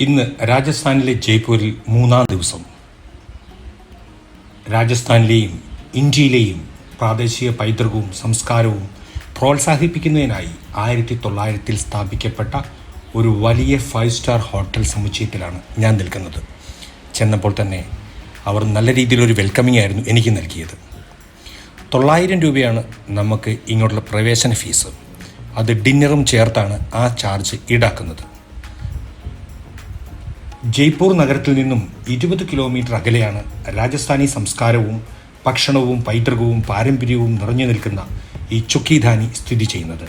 ഇന്ന് രാജസ്ഥാനിലെ ജയ്പൂരിൽ മൂന്നാം ദിവസം. രാജസ്ഥാനിലെയും ഇന്ത്യയിലെയും പ്രാദേശിക പൈതൃകവും സംസ്കാരവും പ്രോത്സാഹിപ്പിക്കുന്നതിനായി ആയിരത്തി തൊള്ളായിരത്തിൽ സ്ഥാപിക്കപ്പെട്ട ഒരു വലിയ ഫൈവ് സ്റ്റാർ ഹോട്ടൽ സമുച്ചയത്തിലാണ് ഞാൻ നിൽക്കുന്നത്. ചെന്നപ്പോൾ തന്നെ അവർ നല്ല രീതിയിലൊരു വെൽക്കമിംഗ് ആയിരുന്നു എനിക്ക് നൽകിയത്. തൊള്ളായിരം രൂപയാണ് നമുക്ക് ഇങ്ങോട്ടുള്ള പ്രവേശന ഫീസ് അത് ഡിന്നറും ചേർത്താണ് ആ ചാർജ് ഈടാക്കുന്നത്. ജയ്പൂർ നഗരത്തിൽ നിന്നും ഇരുപത് കിലോമീറ്റർ അകലെയാണ് രാജസ്ഥാനി സംസ്കാരവും ഭക്ഷണവും പൈതൃകവും പാരമ്പര്യവും നിറഞ്ഞു നിൽക്കുന്ന ഈ ചുക്കിധാനി സ്ഥിതി ചെയ്യുന്നത്.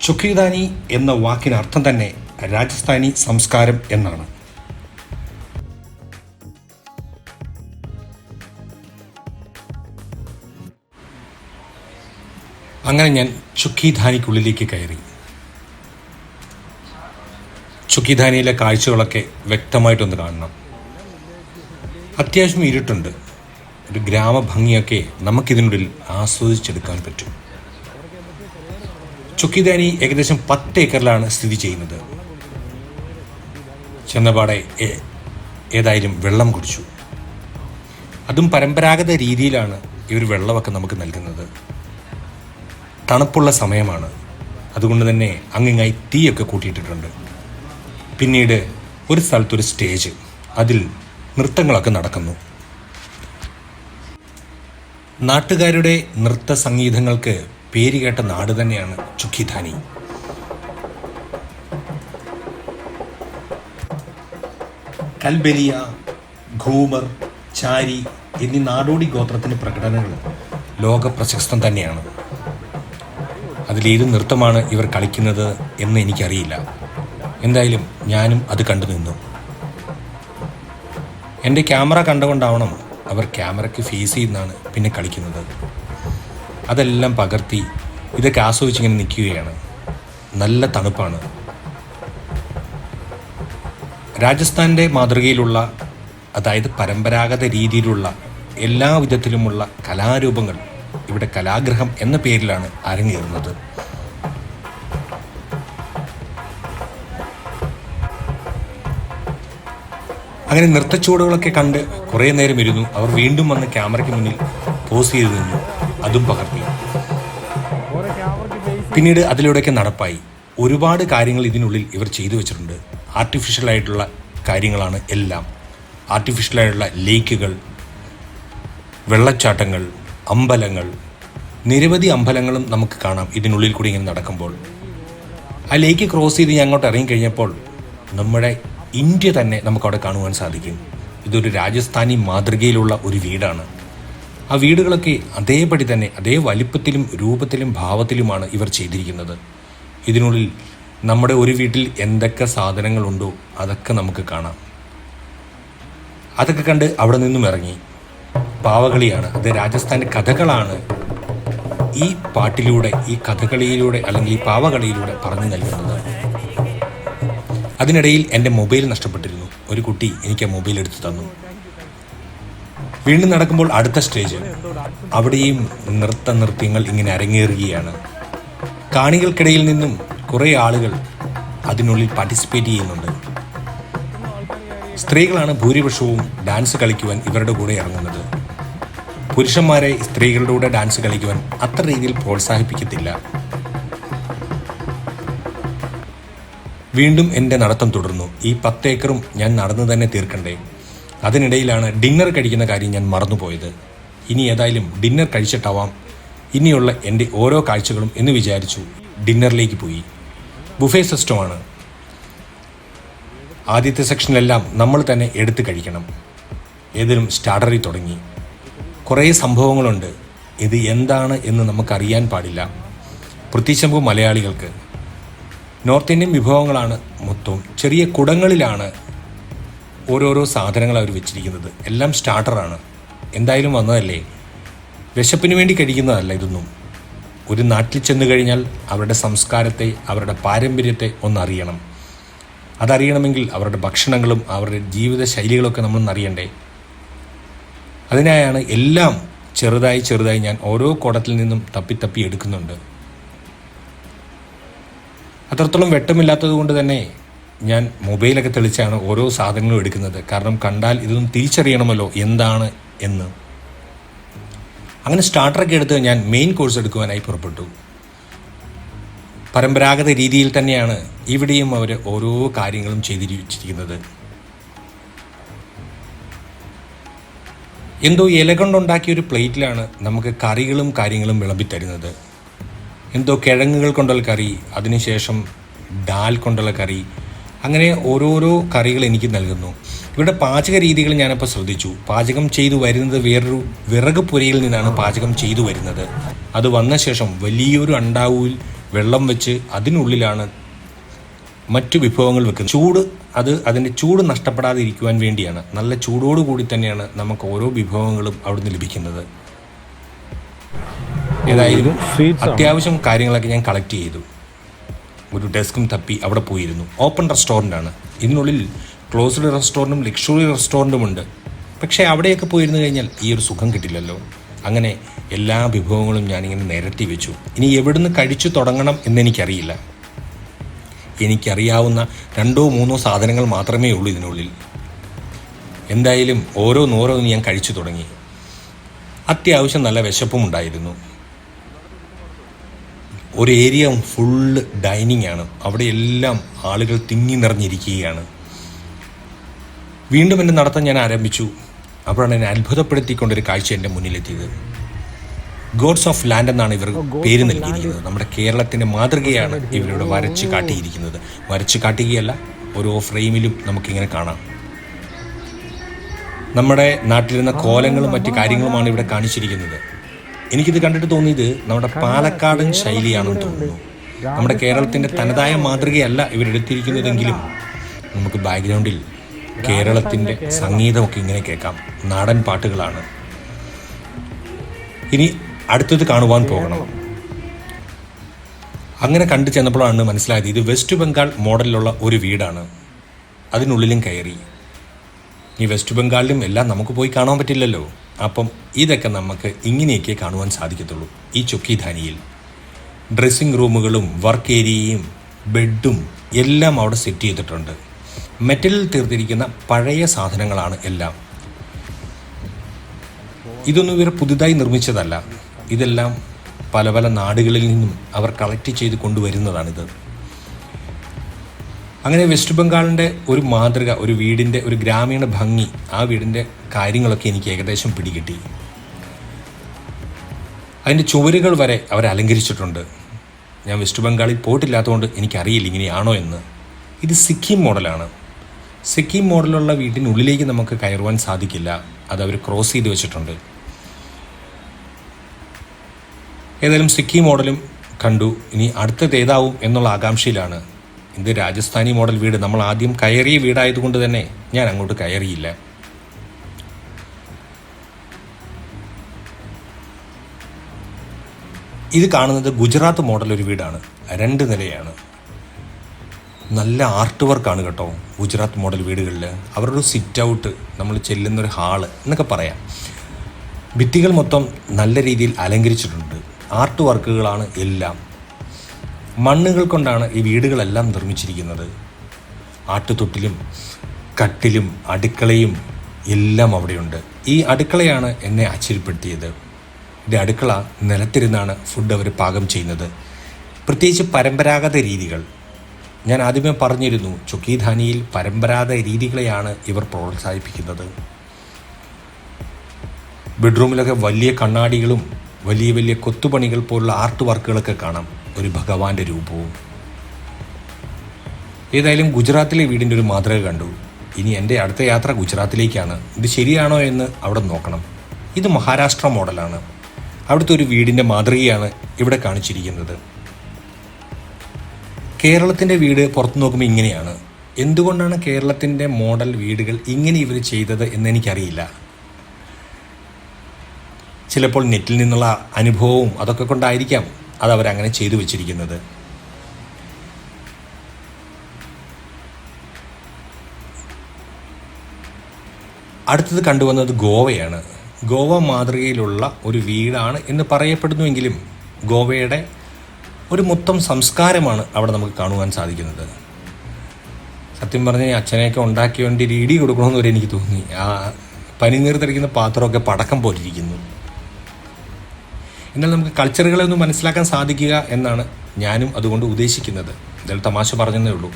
ചുക്കിധാനി എന്ന വാക്കിന് അർത്ഥം തന്നെ രാജസ്ഥാനി സംസ്കാരം എന്നാണ്. അങ്ങനെ ഞാൻ ചുക്കിധാനിക്കുള്ളിലേക്ക് കയറി. ചുക്കിധാനിയിലെ കാഴ്ചകളൊക്കെ വ്യക്തമായിട്ടൊന്ന് കാണണം. അത്യാവശ്യം ഇരുട്ടുണ്ട്. ഒരു ഗ്രാമഭംഗിയൊക്കെ നമുക്കിതിനുള്ളിൽ ആസ്വദിച്ചെടുക്കാൻ പറ്റും. ചുക്കിധാനി ഏകദേശം പത്ത് ഏക്കറിലാണ് സ്ഥിതി ചെയ്യുന്നത്. ചെന്നപാടെ ഏതായാലും വെള്ളം കുടിച്ചു. അതും പരമ്പരാഗത രീതിയിലാണ് ഇവർ വെള്ളമൊക്കെ നമുക്ക് നൽകുന്നത്. തണുപ്പുള്ള സമയമാണ്. അതുകൊണ്ട് തന്നെ അങ്ങിങ്ങായി തീയൊക്കെ കൂട്ടിയിട്ടിട്ടുണ്ട്. പിന്നീട് ഒരു സ്ഥലത്തൊരു സ്റ്റേജ്. അതിൽ നൃത്തങ്ങളൊക്കെ നടക്കുന്നു. നാട്ടുകാരുടെ നൃത്ത സംഗീതങ്ങൾക്ക് പേരുകേട്ട നാട് തന്നെയാണ് ചുഖിധാനി കൽബലിയ ഘൂമർ ചാരി എന്നീ നാടോടി ഗോത്രത്തിന്റെ പ്രകടനങ്ങൾ ലോക പ്രശസ്തം തന്നെയാണ്. അതിലേത് നൃത്തമാണ് ഇവർ കളിക്കുന്നത് എന്ന് എനിക്കറിയില്ല. എന്തായാലും ഞാനും അത് കണ്ടു നിന്നു. എന്റെ ക്യാമറ കണ്ടുകൊണ്ടാവണം അവർ ക്യാമറയ്ക്ക് ഫേസ് ചെയ്യുന്നതാണ് പിന്നെ കളിക്കുന്നത്. അതെല്ലാം പകർത്തി ഇതൊക്കെ ആസ്വദിച്ചിങ്ങനെ നിൽക്കുകയാണ്. നല്ല തണുപ്പാണ്. രാജസ്ഥാന്റെ മാതൃകയിലുള്ള അതായത് പരമ്പരാഗത രീതിയിലുള്ള എല്ലാ വിധത്തിലുമുള്ള കലാരൂപങ്ങൾ ഇവിടെ കലാഗ്രഹം എന്ന പേരിലാണ് അരങ്ങേറുന്നത്. അങ്ങനെ നൃത്തച്ചുവടുകളൊക്കെ കണ്ട് കുറേ നേരം ഇരുന്നു. അവർ വീണ്ടും വന്ന് ക്യാമറയ്ക്ക് മുന്നിൽ പോസ് ചെയ്ത് നിന്നു. അതും പകർത്തി. പിന്നീട് അതിലൂടെയൊക്കെ നടപ്പായി. ഒരുപാട് കാര്യങ്ങൾ ഇതിനുള്ളിൽ ഇവർ ചെയ്തു വെച്ചിട്ടുണ്ട്. ആർട്ടിഫിഷ്യൽ ആയിട്ടുള്ള കാര്യങ്ങളാണ് എല്ലാം. ആർട്ടിഫിഷ്യൽ ആയിട്ടുള്ള ലേക്കുകൾ വെള്ളച്ചാട്ടങ്ങൾ അമ്പലങ്ങൾ. നിരവധി അമ്പലങ്ങളും നമുക്ക് കാണാം ഇതിനുള്ളിൽ കൂടി ഇങ്ങനെ നടക്കുമ്പോൾ. ആ ലേക്ക് ക്രോസ് ചെയ്ത് ഞാൻ അങ്ങോട്ട് ഇറങ്ങിക്കഴിഞ്ഞപ്പോൾ നമ്മുടെ ഇന്ത്യ തന്നെ നമുക്കവിടെ കാണുവാൻ സാധിക്കും. ഇതൊരു രാജസ്ഥാനി മാതൃകയിലുള്ള ഒരു വീടാണ്. ആ വീടുകളൊക്കെ അതേപടി തന്നെ അതേ വലിപ്പത്തിലും രൂപത്തിലും ഭാവത്തിലുമാണ് ഇവർ ചെയ്തിരിക്കുന്നത്. ഇതിനുള്ളിൽ നമ്മുടെ ഒരു വീട്ടിൽ എന്തൊക്കെ സാധനങ്ങളുണ്ടോ അതൊക്കെ നമുക്ക് കാണാം. അതൊക്കെ കണ്ട് അവിടെ നിന്നും ഇറങ്ങി. പാവകളിയാണ്. അത് രാജസ്ഥാന്റെ കഥകളാണ്. ഈ പാട്ടിലൂടെ ഈ കഥകളിയിലൂടെ അല്ലെങ്കിൽ ഈ പാവകളിയിലൂടെ പറഞ്ഞു നൽകുന്നത്. അതിനിടയിൽ എന്റെ മൊബൈൽ നഷ്ടപ്പെട്ടിരുന്നു. ഒരു കുട്ടി എനിക്ക് ആ മൊബൈൽ എടുത്തു തന്നു. വീണ്ടും നടക്കുമ്പോൾ അടുത്ത സ്റ്റേജ്. അവിടെയും നൃത്ത നൃത്യങ്ങൾ ഇങ്ങനെ അരങ്ങേറുകയാണ്. കാണികൾക്കിടയിൽ നിന്നും കുറേ ആളുകൾ അതിനുള്ളിൽ പാർട്ടിസിപ്പേറ്റ് ചെയ്യുന്നുണ്ട്. സ്ത്രീകളാണ് ഭൂരിപക്ഷവും ഡാൻസ് കളിക്കുവാൻ ഇവരുടെ കൂടെ ഇറങ്ങുന്നത്. പുരുഷന്മാരെ സ്ത്രീകളുടെ കൂടെ ഡാൻസ് കളിക്കുവാൻ അത്ര രീതിയിൽ പ്രോത്സാഹിപ്പിക്കത്തില്ല. വീണ്ടും എന്റെ നടത്തം തുടർന്നു. ഈ പത്തേക്കറും ഞാൻ നടന്നു തന്നെ തീർക്കണ്ടേ. അതിനിടയിലാണ് ഡിന്നർ കഴിക്കുന്ന കാര്യം ഞാൻ മറന്നുപോയത്. ഇനി ഏതായാലും ഡിന്നർ കഴിച്ചിട്ടാവാം. ഇനിയുള്ള എന്റെ ഓരോ കാഴ്ചകളും എന്ന് വിചാരിച്ചു ഡിന്നറിലേക്ക് പോയി. ബുഫേ സിസ്റ്റമാണ്. ആദ്യത്തെ സെക്ഷനിലെല്ലാം നമ്മൾ തന്നെ എടുത്ത് കഴിക്കണം. ഏതിലും സ്റ്റാർട്ടറി തുടങ്ങി. കുറേ സംഭവങ്ങളുണ്ട്. ഇത് എന്താണ് എന്ന് നമുക്കറിയാൻ പാടില്ല. പ്രത്യേകിച്ച് മലയാളികൾക്ക്. നോർത്ത് ഇന്ത്യൻ വിഭവങ്ങളാണ് മൊത്തവും. ചെറിയ കുടങ്ങളിലാണ് ഓരോരോ സാധനങ്ങൾ അവർ വെച്ചിരിക്കുന്നത്. എല്ലാം സ്റ്റാർട്ടറാണ്. എന്തായാലും വന്നതല്ലേ? വിശപ്പിന് വേണ്ടി കഴിക്കുന്നതല്ല ഇതൊന്നും. ഒരു നാട്ടിൽ ചെന്ന് കഴിഞ്ഞാൽ അവരുടെ സംസ്കാരത്തെ അവരുടെ പാരമ്പര്യത്തെ ഒന്നറിയണം. അതറിയണമെങ്കിൽ അവരുടെ ഭക്ഷണങ്ങളും അവരുടെ ജീവിത ശൈലികളൊക്കെ നമ്മളൊന്നറിയണ്ടേ? അതിനായാണ് എല്ലാം ചെറുതായി ചെറുതായി ഞാൻ ഓരോ കുടത്തിൽ നിന്നും തപ്പി തപ്പി എടുക്കുന്നുണ്ട്. അത്രത്തോളം വെട്ടമില്ലാത്തത് കൊണ്ട് തന്നെ ഞാൻ മൊബൈലൊക്കെ തെളിച്ചാണ് ഓരോ സാധനങ്ങളും എടുക്കുന്നത്. കാരണം കണ്ടാൽ ഇതൊന്നും തിരിച്ചറിയണമല്ലോ എന്താണ് എന്ന്. അങ്ങനെ സ്റ്റാർട്ടറൊക്കെ എടുത്ത് ഞാൻ മെയിൻ കോഴ്സ് എടുക്കുവാനായി പുറപ്പെട്ടു. പരമ്പരാഗത രീതിയിൽ തന്നെയാണ് ഇവിടെയും അവർ ഓരോ കാര്യങ്ങളും ചെയ്തിരിച്ചിരിക്കുന്നത് എന്തോ ഇല കൊണ്ടുണ്ടാക്കിയ ഒരു പ്ലേറ്റിലാണ് നമുക്ക് കറികളും കാര്യങ്ങളും വിളമ്പിത്തരുന്നത്. എന്തോ കിഴങ്ങുകൾ കൊണ്ടുള്ള കറി അതിനുശേഷം ദാൽ കൊണ്ടുള്ള കറി അങ്ങനെ ഓരോരോ കറികൾ എനിക്ക് നൽകുന്നു. ഇവിടെ പാചക രീതികൾ ഞാനപ്പോൾ ശ്രദ്ധിച്ചു. പാചകം ചെയ്തു വരുന്നത് വേറൊരു വിറക് പുരയിൽ നിന്നാണ് പാചകം ചെയ്തു വരുന്നത്. അത് വന്ന ശേഷം വലിയൊരു അണ്ടാവൂൽ വെള്ളം വെച്ച് അതിനുള്ളിലാണ് മറ്റു വിഭവങ്ങൾ വെക്കുന്നത്. ചൂട് അത് അതിന്റെ ചൂട് നഷ്ടപ്പെടാതിരിക്കുവാൻ വേണ്ടിയാണ്. നല്ല ചൂടോടുകൂടി തന്നെയാണ് നമുക്ക് ഓരോ വിഭവങ്ങളും അവിടുന്ന് ലഭിക്കുന്നത്. ഏതായാലും സ്വീറ്റ്സ് അത്യാവശ്യം കാര്യങ്ങളൊക്കെ ഞാൻ കളക്ട് ചെയ്തു. ഒരു ഡെസ്കും തപ്പി അവിടെ പോയിരുന്നു. ഓപ്പൺ റെസ്റ്റോറന്റ് ആണ്. ഇതിനുള്ളിൽ ക്ലോസ്ഡ് റെസ്റ്റോറന്റും ലക്ഷറി റെസ്റ്റോറന്റും ഉണ്ട്. പക്ഷേ അവിടെയൊക്കെ പോയിരുന്നു കഴിഞ്ഞാൽ ഈ ഒരു സുഖം കിട്ടില്ലല്ലോ. അങ്ങനെ എല്ലാ വിഭവങ്ങളും ഞാനിങ്ങനെ നിരത്തി വെച്ചു. ഇനി എവിടുന്ന് കഴിച്ചു തുടങ്ങണം എന്നെനിക്കറിയില്ല. എനിക്കറിയാവുന്ന രണ്ടോ മൂന്നോ സാധനങ്ങൾ മാത്രമേ ഉള്ളൂ ഇതിനുള്ളിൽ. എന്തായാലും ഓരോന്നോരോന്ന് ഞാൻ കഴിച്ചു തുടങ്ങി. അത്യാവശ്യം നല്ല വിശപ്പും ഉണ്ടായിരുന്നു. ഒരു ഏരിയ ഫുള്ള് ഡൈനിങ് ആണ്. അവിടെ എല്ലാം ആളുകൾ തിങ്ങി നിറഞ്ഞിരിക്കുകയാണ്. വീണ്ടും എന്റെ നടത്തം ഞാൻ ആരംഭിച്ചു. അപ്പോഴാണ് എന്നെ അത്ഭുതപ്പെടുത്തിക്കൊണ്ടൊരു കാഴ്ച എന്റെ മുന്നിലെത്തിയത്. ഗോഡ്സ് ഓഫ് ലാൻഡ് എന്നാണ് ഇവർ പേര് നൽകിയിരിക്കുന്നത്. നമ്മുടെ കേരളത്തിന്റെ മാതൃകയാണ് ഇവരിവിടെ വരച്ച് കാട്ടിയിരിക്കുന്നത്. വരച്ച് കാട്ടുകയല്ല ഓരോ ഫ്രെയിമിലും നമുക്കിങ്ങനെ കാണാം. നമ്മുടെ നാട്ടിലിരുന്ന കോലങ്ങളും മറ്റു കാര്യങ്ങളുമാണ് ഇവിടെ കാണിച്ചിരിക്കുന്നത്. എനിക്കിത് കണ്ടിട്ട് തോന്നിയത് നമ്മുടെ പാലക്കാടൻ ശൈലിയാണെന്ന് തോന്നുന്നു. നമ്മുടെ കേരളത്തിന്റെ തനതായ മാതൃകയല്ല ഇവരെടുത്തിരിക്കുന്നതെങ്കിലും നമുക്ക് ബാക്ക്ഗ്രൗണ്ടിൽ കേരളത്തിന്റെ സംഗീതമൊക്കെ ഇങ്ങനെ കേൾക്കാം. നാടൻ പാട്ടുകളാണ്. ഇനി അടുത്തത് കാണുവാൻ പോകണം. അങ്ങനെ കണ്ടു ചെന്നപ്പോഴാണ് മനസ്സിലായത് ഇത് വെസ്റ്റ് ബംഗാൾ മോഡലിലുള്ള ഒരു വീടാണ്. അതിനുള്ളിലും കയറി. ഈ വെസ്റ്റ് ബംഗാളിലും എല്ലാം നമുക്ക് പോയി കാണാൻ പറ്റില്ലല്ലോ. അപ്പം ഇതൊക്കെ നമുക്ക് ഇങ്ങനെയൊക്കെ കാണുവാൻ സാധിക്കത്തുള്ളൂ. ഈ ചൊക്കിധാനിയിൽ ഡ്രസ്സിംഗ് റൂമുകളും വർക്ക് ഏരിയയും ബെഡും എല്ലാം അവിടെ സെറ്റ് ചെയ്തിട്ടുണ്ട്. മെറ്റലിൽ തീർത്തിരിക്കുന്ന പഴയ സാധനങ്ങളാണ് എല്ലാം. ഇതൊന്നും ഇവർ പുതുതായി നിർമ്മിച്ചതല്ല. ഇതെല്ലാം പല പല നാടുകളിൽ നിന്നും അവർ കളക്ട് ചെയ്ത് കൊണ്ടുവരുന്നതാണിത്. അങ്ങനെ വെസ്റ്റ് ബംഗാളിന്റെ ഒരു മാതൃക ഒരു വീടിന്റെ ഒരു ഗ്രാമീണ ഭംഗി ആ വീടിന്റെ കാര്യങ്ങളൊക്കെ എനിക്ക് ഏകദേശം പിടികിട്ടി. അതിന്റെ ചുവരുകൾ വരെ അവർ അലങ്കരിച്ചിട്ടുണ്ട്. ഞാൻ വെസ്റ്റ് ബംഗാളിൽ പോയിട്ടില്ലാത്തതുകൊണ്ട് എനിക്കറിയില്ല ഇങ്ങനെയാണോ എന്ന്. ഇത് സിക്കിം മോഡലാണ് സിക്കിം മോഡലുള്ള വീട്ടിനുള്ളിലേക്ക് നമുക്ക് കയറുവാൻ സാധിക്കില്ല. അത് അവർ ക്രോസ് ചെയ്ത് വെച്ചിട്ടുണ്ട്. ഏതായാലും സിക്കിം മോഡലും കണ്ടു. ഇനി അടുത്തത് ഏതാവും എന്നുള്ള ആകാംക്ഷയിലാണ്. ഇത് രാജസ്ഥാനി മോഡൽ വീട്? നമ്മൾ ആദ്യം കയറിയ വീടായതുകൊണ്ട് തന്നെ ഞാൻ അങ്ങോട്ട് കയറിയില്ല. ഇത് കാണുന്നത് ഗുജറാത്ത് മോഡൽ ഒരു വീടാണ്. രണ്ട് നിലയാണ്. നല്ല ആർട്ട് വർക്കാണ് കേട്ടോ ഗുജറാത്ത് മോഡൽ വീടുകളിൽ അവരുടെ സിറ്റ് ഔട്ട് നമ്മൾ ചെല്ലുന്നൊരു ഹാൾ എന്നൊക്കെ പറയാം. ഭിത്തികൾ മൊത്തം നല്ല രീതിയിൽ അലങ്കരിച്ചിട്ടുണ്ട്. ആർട്ട് വർക്കുകളാണ് എല്ലാം. മണ്ണുകൾ കൊണ്ടാണ് ഈ വീടുകളെല്ലാം നിർമ്മിച്ചിരിക്കുന്നത്. ആട്ടുതൊട്ടിലും കട്ടിലും അടുക്കളയും എല്ലാം അവിടെയുണ്ട്. ഈ അടുക്കളയാണ് എന്നെ ആശ്ചര്യപ്പെടുത്തിയത്. ഇത് അടുക്കള നിലത്തിരുന്നാണ് ഫുഡ് അവർ പാകം ചെയ്യുന്നത്. പ്രത്യേകിച്ച് പരമ്പരാഗത രീതികൾ. ഞാൻ ആദ്യമേ പറഞ്ഞിരുന്നു ചൊക്കീധാനിയിൽ പരമ്പരാഗത രീതികളെയാണ് ഇവർ പ്രോത്സാഹിപ്പിക്കുന്നത്. ബെഡ്റൂമിലൊക്കെ വലിയ കണ്ണാടികളും വലിയ വലിയ കൊത്തുപണികൾ പോലുള്ള ആർട്ട് വർക്കുകളൊക്കെ കാണാം. ഒരു ഭഗവാന്റെ രൂപവും. ഏതായാലും ഗുജറാത്തിലെ വീടിന്റെ ഒരു മാതൃക കണ്ടു. ഇനി എന്റെ അടുത്ത യാത്ര ഗുജറാത്തിലേക്കാണ്. ഇത് ശരിയാണോ എന്ന് അവിടെ നോക്കണം. ഇത് മഹാരാഷ്ട്ര മോഡലാണ്. അവിടുത്തെ ഒരു വീടിന്റെ മാതൃകയാണ് ഇവിടെ കാണിച്ചിരിക്കുന്നത്. കേരളത്തിന്റെ വീട് പുറത്തു നോക്കുമ്പോൾ ഇങ്ങനെയാണ്. എന്തുകൊണ്ടാണ് കേരളത്തിന്റെ മോഡൽ വീടുകൾ ഇങ്ങനെ ഇവർ ചെയ്തത് എന്നെനിക്കറിയില്ല ചിലപ്പോൾ നെറ്റിൽ നിന്നുള്ള അനുഭവവും അതൊക്കെ കൊണ്ടായിരിക്കാം. അത് അവരങ്ങനെ ചെയ്തു വെച്ചിരിക്കുന്നത്. അടുത്തത് കണ്ടുവന്നത് ഗോവയാണ്. ഗോവ മാതൃകയിലുള്ള ഒരു വീടാണ് എന്ന് പറയപ്പെടുന്നുവെങ്കിലും ഗോവയുടെ ഒരു മൊത്തം സംസ്കാരമാണ് അവിടെ നമുക്ക് കാണുവാൻ സാധിക്കുന്നത്. സത്യം പറഞ്ഞ് അച്ഛനെയൊക്കെ വേണ്ടി ഒരു ഇടി കൊടുക്കണമെന്ന് വരെ എനിക്ക് തോന്നി. ആ പനിനീർ തെളിക്കുന്ന പാത്രമൊക്കെ പടക്കം പോലിരിക്കുന്നു. എന്നാൽ നമുക്ക് കൾച്ചറുകളെ ഒന്ന് മനസ്സിലാക്കാൻ സാധിക്കുക എന്നാണ് ഞാനും അതുകൊണ്ട് ഉദ്ദേശിക്കുന്നത്. എന്തായാലും തമാശ പറഞ്ഞതേ ഉള്ളൂ.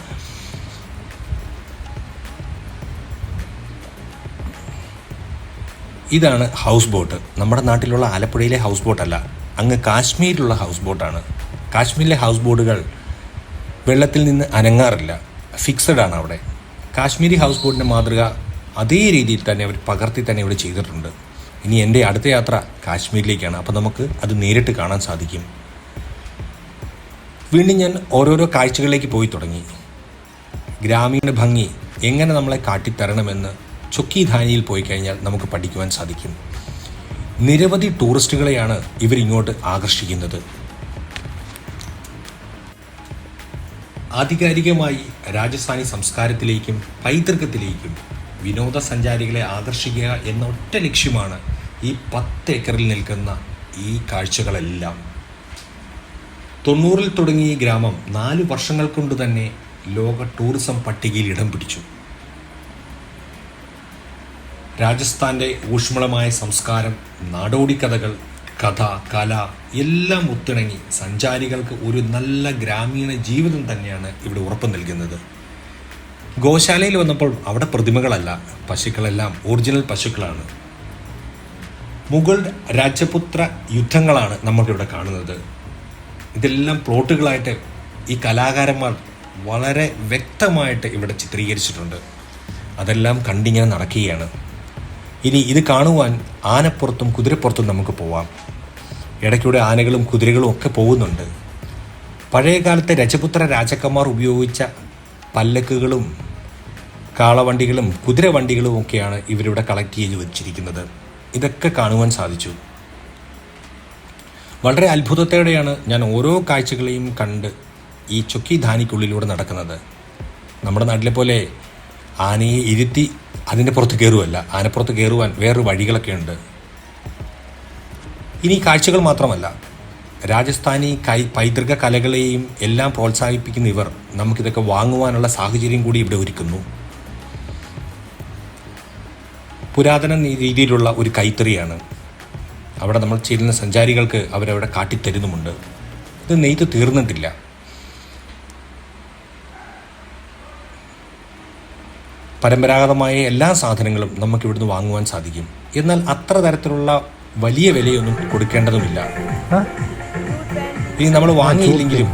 ഇതാണ് ഹൗസ് ബോട്ട് നമ്മുടെ നാട്ടിലുള്ള ആലപ്പുഴയിലെ ഹൗസ് ബോട്ടല്ല അങ്ങ് കാശ്മീരിലുള്ള ഹൗസ് ബോട്ടാണ് കാശ്മീരിലെ ഹൗസ് ബോട്ടുകൾ വെള്ളത്തിൽ നിന്ന് അനങ്ങാറില്ല ഫിക്സഡ് ആണ് അവിടെ. കാശ്മീരി ഹൗസ് ബോട്ടിന്റെ മാതൃക അതേ രീതിയിൽ തന്നെ അവർ പകർത്തി തന്നെ ഇവിടെ ചെയ്തിട്ടുണ്ട്. ഇനി എന്റെ അടുത്ത യാത്ര കാശ്മീരിലേക്കാണ്. അപ്പോൾ നമുക്ക് അത് നേരിട്ട് കാണാൻ സാധിക്കും. വീണ്ടും ഞാൻ ഓരോരോ കാഴ്ചകളിലേക്ക് പോയി തുടങ്ങി. ഗ്രാമീണ ഭംഗി എങ്ങനെ നമ്മളെ കാട്ടിത്തരണമെന്ന് ചുക്കി ധാനിയിൽ പോയി കഴിഞ്ഞാൽ നമുക്ക് പഠിക്കുവാൻ സാധിക്കും. നിരവധി ടൂറിസ്റ്റുകളെയാണ് ഇവരിങ്ങോട്ട് ആകർഷിക്കുന്നത്. ആധികാരികമായി രാജസ്ഥാനി സംസ്കാരത്തിലേക്കും പൈതൃകത്തിലേക്കും വിനോദസഞ്ചാരികളെ ആകർഷിക്കുക എന്ന ഒറ്റ ലക്ഷ്യമാണ് ഈ പത്ത് ഏക്കറിൽ നിൽക്കുന്ന ഈ കാഴ്ചകളെല്ലാം തൊണ്ണൂറിൽ തുടങ്ങിയ ഈ ഗ്രാമം നാല് വർഷങ്ങൾ കൊണ്ട് തന്നെ ലോക ടൂറിസം പട്ടികയിൽ ഇടം പിടിച്ചു. രാജസ്ഥാന്റെ ഊഷ്മളമായ സംസ്കാരം നാടോടി കഥകൾ കഥ കല എല്ലാം ഒത്തിണങ്ങി സഞ്ചാരികൾക്ക് ഒരു നല്ല ഗ്രാമീണ ജീവിതം തന്നെയാണ് ഇവിടെ ഉറപ്പ് നൽകുന്നത്. ഗോശാലയിൽ വന്നപ്പോൾ അവിടെ പ്രതിമകളല്ല പശുക്കളെല്ലാം ഒറിജിനൽ പശുക്കളാണ്. മുഗൾ രാജപുത്ര യുദ്ധങ്ങളാണ് നമ്മളിവിടെ കാണുന്നത്. ഇതെല്ലാം പ്ലോട്ടുകളായിട്ട് ഈ കലാകാരന്മാർ വളരെ വ്യക്തമായിട്ട് ഇവിടെ ചിത്രീകരിച്ചിട്ടുണ്ട്. അതെല്ലാം കണ്ടിങ്ങനെ നടക്കുകയാണ്. ഇനി ഇത് കാണുവാൻ ആനപ്പുറത്തും കുതിരപ്പുറത്തും നമുക്ക് പോവാം. ഇടയ്ക്കൂടെ ആനകളും കുതിരകളും ഒക്കെ പോകുന്നുണ്ട്. പഴയകാലത്തെ രജപുത്ര രാജാക്കന്മാർ ഉപയോഗിച്ച പല്ലക്കുകളും കാളവണ്ടികളും കുതിരവണ്ടികളും ഒക്കെയാണ് ഇവരിവിടെ കളക്ട് ചെയ്ത് വെച്ചിരിക്കുന്നത്. ഇതൊക്കെ കാണുവാൻ സാധിച്ചു. വളരെ അത്ഭുതത്തോടെയാണ് ഞാൻ ഓരോ കാഴ്ചകളെയും കണ്ട് ഈ ചൊക്കി ധാനിക്കുള്ളിലൂടെ നടക്കുന്നത്. നമ്മുടെ നാട്ടിലെ പോലെ ആനയെ ഇരുത്തി അതിന്റെ പുറത്ത് കയറുമല്ല ആനപ്പുറത്ത് കയറുവാൻ വേറൊരു വഴികളൊക്കെ ഉണ്ട്. ഇനി കാഴ്ചകൾ മാത്രമല്ല. രാജസ്ഥാനി കൈ പൈതൃക കലകളെയും എല്ലാം പ്രോത്സാഹിപ്പിക്കുന്ന ഇവർ നമുക്കിതൊക്കെ വാങ്ങുവാനുള്ള സാഹചര്യം കൂടി ഇവിടെ ഒരുക്കുന്നു. പുരാതന രീതിയിലുള്ള ഒരു കൈത്തറിയാണ്. അവിടെ നമ്മൾ ചെല്ലുന്ന സഞ്ചാരികൾക്ക് അവരവിടെ കാട്ടിത്തരുന്നുമുണ്ട്. ഇത് നെയ്ത്ത് തീർന്നിട്ടില്ല. പരമ്പരാഗതമായ എല്ലാ സാധനങ്ങളും നമുക്ക് ഇവിടുന്ന് വാങ്ങുവാൻ സാധിക്കും. എന്നാൽ അത്ര തരത്തിലുള്ള വലിയ വിലയൊന്നും കൊടുക്കേണ്ടതുമില്ല. ഇനി നമ്മൾ വാങ്ങിയില്ലെങ്കിലും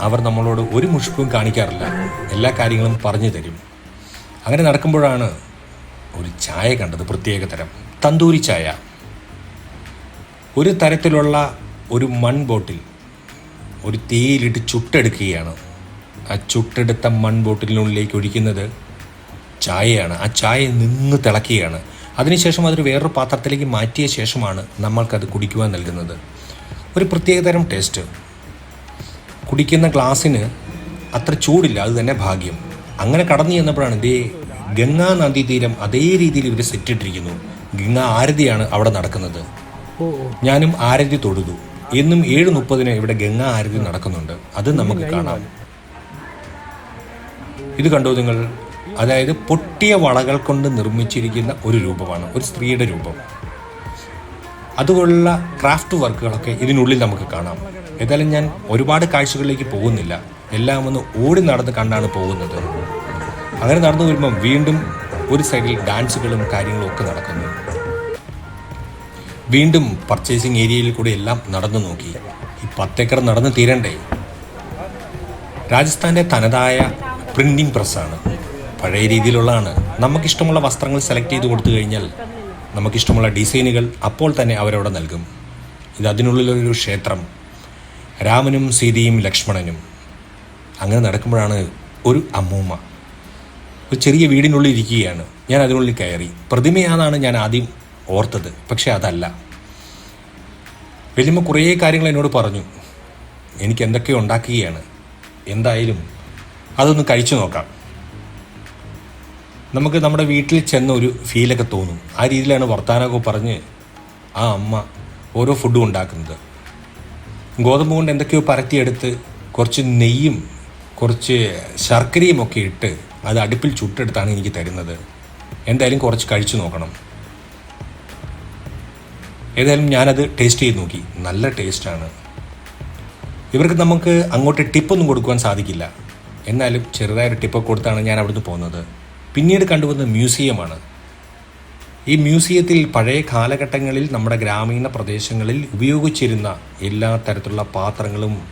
അവർ നമ്മളോട് ഒരു മുഷിപ്പും കാണിക്കാറില്ല. എല്ലാ കാര്യങ്ങളും പറഞ്ഞു തരും. അങ്ങനെ നടക്കുമ്പോഴാണ് ഒരു ചായ കണ്ടത് പ്രത്യേക തരം. തന്തൂരി ചായ. ഒരു തരത്തിലുള്ള ഒരു മൺ ബോട്ടിൽ ഒരു തീയിലിട്ട് ചുട്ടെടുക്കുകയാണ്. ആ ചുട്ടെടുത്ത മൺ ബോട്ടിലിനുള്ളിലേക്ക് ഒഴിക്കുന്നത് ചായയാണ്. ആ ചായ നിന്ന് തിളക്കുകയാണ്. അതിനുശേഷം അതൊരു വേറൊരു പാത്രത്തിലേക്ക് മാറ്റിയ ശേഷമാണ് നമ്മൾക്കത് കുടിക്കുവാൻ നൽകുന്നത്. ഒരു പ്രത്യേകതരം ടേസ്റ്റ്. കുടിക്കുന്ന ഗ്ലാസ്സിന് അത്ര ചൂടില്ല അത് തന്നെ ഭാഗ്യം. അങ്ങനെ കടന്നു ചെന്നപ്പോഴാണ് ഇതേ ഗംഗാ നദീതീരം അതേ രീതിയിൽ ഇവർ സെറ്റിട്ടിരിക്കുന്നു ഗംഗാ ആരതിയാണ് അവിടെ നടക്കുന്നത്. ഞാനും ആരതി തൊഴുതു. എന്നും ഏഴ് മുപ്പതിന് ഇവിടെ ഗംഗാ ആരതി നടക്കുന്നുണ്ട്. അത് നമുക്ക് കാണാം. ഇത് കണ്ടോ നിങ്ങൾ? അതായത് പൊട്ടിയ വളകൾ കൊണ്ട് നിർമ്മിച്ചിരിക്കുന്ന ഒരു രൂപമാണ്. ഒരു സ്ത്രീയുടെ രൂപം. അതുപോലുള്ള ക്രാഫ്റ്റ് വർക്കുകളൊക്കെ ഇതിനുള്ളിൽ നമുക്ക് കാണാം. ഏതായാലും ഞാൻ ഒരുപാട് കാഴ്ചകളിലേക്ക് പോകുന്നില്ല. എല്ലാം ഒന്ന് ഓടി നടന്ന് കണ്ടാണ് പോകുന്നത്. അങ്ങനെ നടന്നു വരുമ്പം വീണ്ടും ഒരു സൈഡിൽ ഡാൻസുകളും കാര്യങ്ങളും ഒക്കെ നടക്കുന്നു. വീണ്ടും പർച്ചേസിങ് ഏരിയയിൽ കൂടെ എല്ലാം നടന്നു നോക്കി. ഈ പത്തേക്കർ നടന്ന് തീരണ്ടേ? രാജസ്ഥാന്റെ തനതായ പ്രിന്റിംഗ് പ്രസ്സാണ് പഴയ രീതിയിലുള്ളതാണ്. നമുക്കിഷ്ടമുള്ള വസ്ത്രങ്ങൾ സെലക്ട് ചെയ്ത് കൊടുത്തു കഴിഞ്ഞാൽ നമുക്കിഷ്ടമുള്ള ഡിസൈനുകൾ അപ്പോൾ തന്നെ അവരവിടെ നൽകും. ഇത് അതിനുള്ളിലൊരു ക്ഷേത്രം. രാമനും സീതയും ലക്ഷ്മണനും. അങ്ങനെ നടക്കുമ്പോഴാണ് ഒരു അമ്മൂമ്മ ഒരു ചെറിയ വീടിനുള്ളിൽ ഇരിക്കുകയാണ്. ഞാൻ അതിനുള്ളിൽ കയറി. പ്രതിമയാണെന്നാണ് ഞാൻ ആദ്യം ഓർത്തത്. പക്ഷേ അതല്ല. വലിയമ്മ കുറേ കാര്യങ്ങൾ എന്നോട് പറഞ്ഞു. എനിക്ക് എന്തൊക്കെ ഉണ്ടാക്കുകയാണ്. എന്തായാലും അതൊന്ന് കഴിച്ചു നോക്കാം. നമുക്ക് നമ്മുടെ വീട്ടിൽ ചെന്ന ഒരു ഫീലൊക്കെ തോന്നും. ആ രീതിയിലാണ് വർത്താനമൊക്കെ പറഞ്ഞ് ആ അമ്മ ഓരോ ഫുഡും ഉണ്ടാക്കുന്നത്. ഗോതമ്പ് കൊണ്ട് എന്തൊക്കെയോ പരത്തിയെടുത്ത് കുറച്ച് നെയ്യും കുറച്ച് ശർക്കരയും ഒക്കെ ഇട്ട് അത് അടുപ്പിൽ ചുട്ടെടുത്താണ് എനിക്ക് തരുന്നത്. എന്തായാലും കുറച്ച് കഴിച്ചു നോക്കണം. ഏതായാലും ഞാനത് ടേസ്റ്റ് ചെയ്ത് നോക്കി. നല്ല ടേസ്റ്റാണ് ഇവർക്ക് നമുക്ക് അങ്ങോട്ട് ടിപ്പൊന്നും കൊടുക്കുവാൻ സാധിക്കില്ല. എന്നാലും ചെറുതായൊരു ടിപ്പൊക്കെ കൊടുത്താണ് ഞാൻ അവിടുന്ന് പോകുന്നത്. പിന്നീട് കണ്ടുവന്ന മ്യൂസിയമാണ്. ഈ മ്യൂസിയത്തിൽ പഴയ കാലഘട്ടങ്ങളിൽ നമ്മുടെ ഗ്രാമീണ പ്രദേശങ്ങളിൽ ഉപയോഗിച്ചിരുന്ന എല്ലാ തരത്തിലുള്ള പാത്രങ്ങളും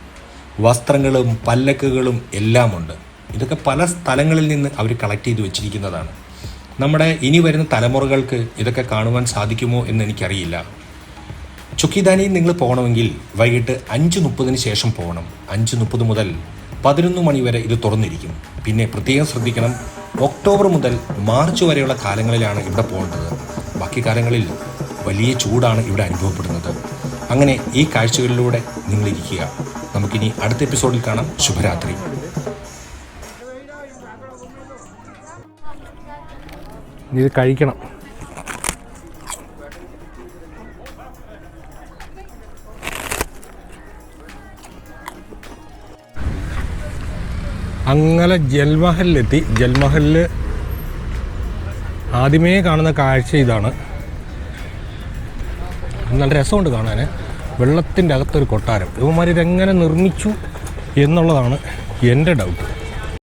വസ്ത്രങ്ങളും പല്ലക്കുകളും എല്ലാമുണ്ട്. ഇതൊക്കെ പല സ്ഥലങ്ങളിൽ നിന്ന് അവർ കളക്ട് ചെയ്ത് വെച്ചിരിക്കുന്നതാണ്. നമ്മുടെ ഇനി വരുന്ന തലമുറകൾക്ക് ഇതൊക്കെ കാണുവാൻ സാധിക്കുമോ എന്ന് എനിക്കറിയില്ല. ചുക്കിദാനിയിൽ നിങ്ങൾ പോകണമെങ്കിൽ വൈകിട്ട് അഞ്ച് മുപ്പതിന് ശേഷം പോകണം. അഞ്ച് മുപ്പത് മുതൽ പതിനൊന്ന് മണി വരെ ഇത് തുറന്നിരിക്കും. പിന്നെ പ്രത്യേകം ശ്രദ്ധിക്കണം ഒക്ടോബർ മുതൽ മാർച്ച് വരെയുള്ള കാലങ്ങളിലാണ് ഇവിടെ പോകേണ്ടത്. ബാക്കി കാലങ്ങളിൽ വലിയ ചൂടാണ് ഇവിടെ അനുഭവപ്പെടുന്നത്. അങ്ങനെ ഈ കാഴ്ചകളിലൂടെ നിങ്ങളിരിക്കുക. നമുക്കിനി അടുത്ത എപ്പിസോഡിൽ കാണാം. ശുഭരാത്രി. ഇത് കഴിക്കണം. അങ്ങനെ ജൽമഹലിലെത്തി. ജൽമഹലിൽ ആദ്യമേ കാണുന്ന കാഴ്ച ഇതാണ്. നല്ല രസമുണ്ട് കാണാൻ വെള്ളത്തിന്റെ അകത്തൊരു കൊട്ടാരം. ഇവന്മാർ ഇതെങ്ങനെ നിർമ്മിച്ചു എന്നുള്ളതാണ് എന്റെ ഡൗട്ട്